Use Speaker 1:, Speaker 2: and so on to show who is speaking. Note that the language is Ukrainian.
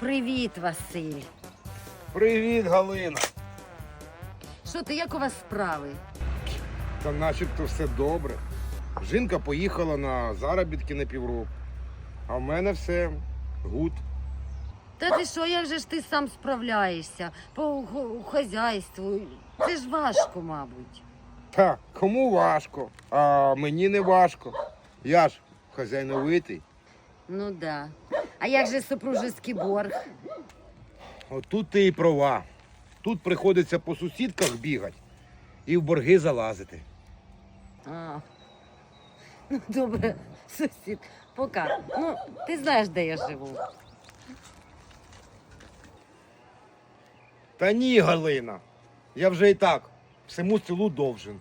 Speaker 1: Привіт, Василь.
Speaker 2: Привіт, Галина.
Speaker 1: Що ти, як у вас справи?
Speaker 2: Та начебто все добре. Жінка поїхала на заробітки на півроку. А в мене все гуд.
Speaker 1: Та ти що, як же ж ти сам справляєшся по хо- хазяйству? Це ж важко, мабуть.
Speaker 2: Та кому важко, а мені не важко. Я ж хазяйновитий.
Speaker 1: Ну да. А як же супружеский борг?
Speaker 2: Отут ти і права. Тут приходиться по сусідках бігати і в борги залазити.
Speaker 1: А. Ну, добре, сусід, пока. Ну, ти знаєш, де я живу.
Speaker 2: Та ні, Галина. Я вже і так всему селу довжен.